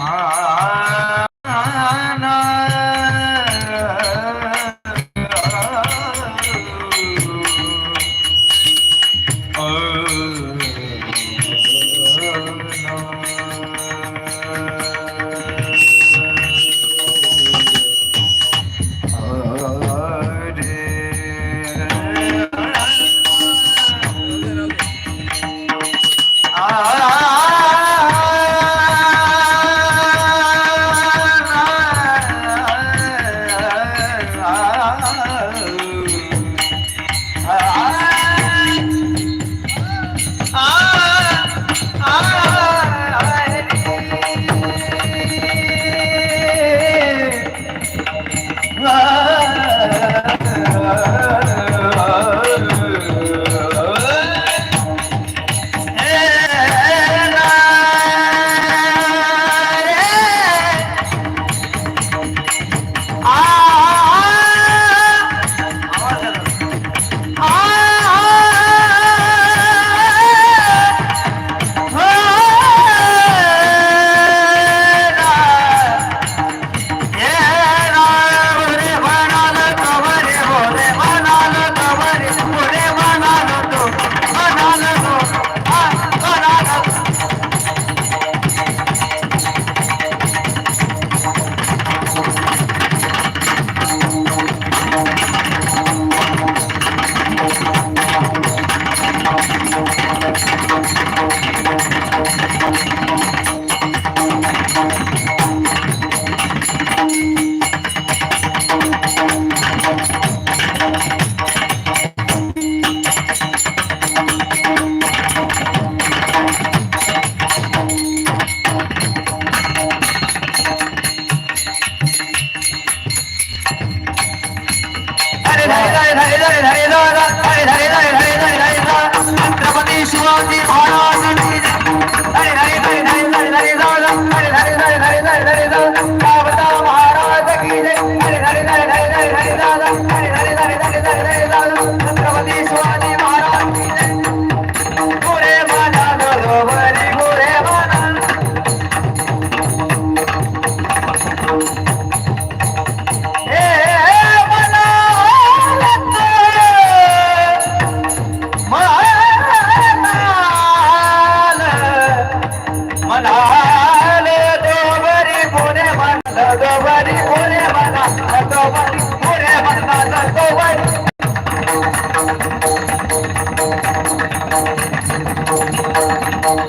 啊啊啊来来来来来！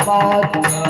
आवाज़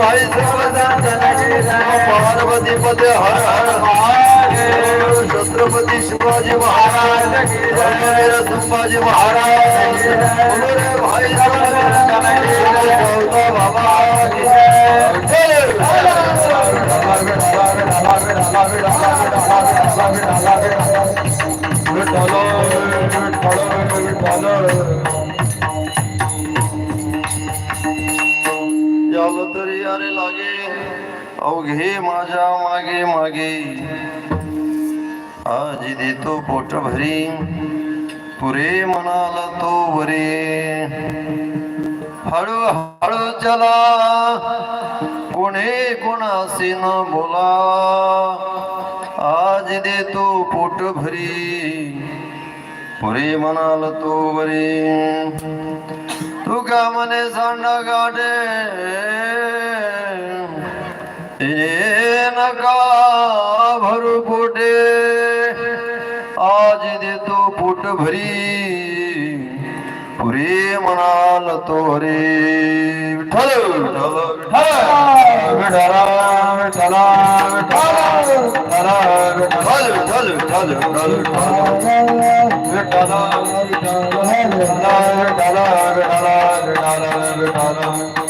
भाई पार्वती पते हर हर महादेव छत्रपती शिवाजी महाराज संभाजी महाराज बाबा अवघे माझ्या मागे मागे. आज देतो पोट भरी पुरे म्हणाला तो वरे. हळू हळू चला कोणे कोणाशी न बोला. आज देतो पोट भरी पुरे म्हणाल तो वरे. तुका मने सांडा गाडे ए नका भरू पोटे आज देतो पोट भरी। पुरे म्हणाल तो रे विठ्ठल विठ्ठल विठ्ठल विठ्ठल विठ्ठल विठ्ठल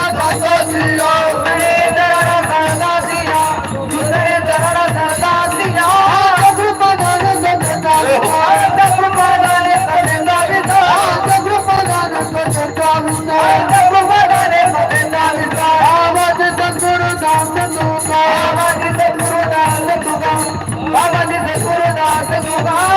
哎呀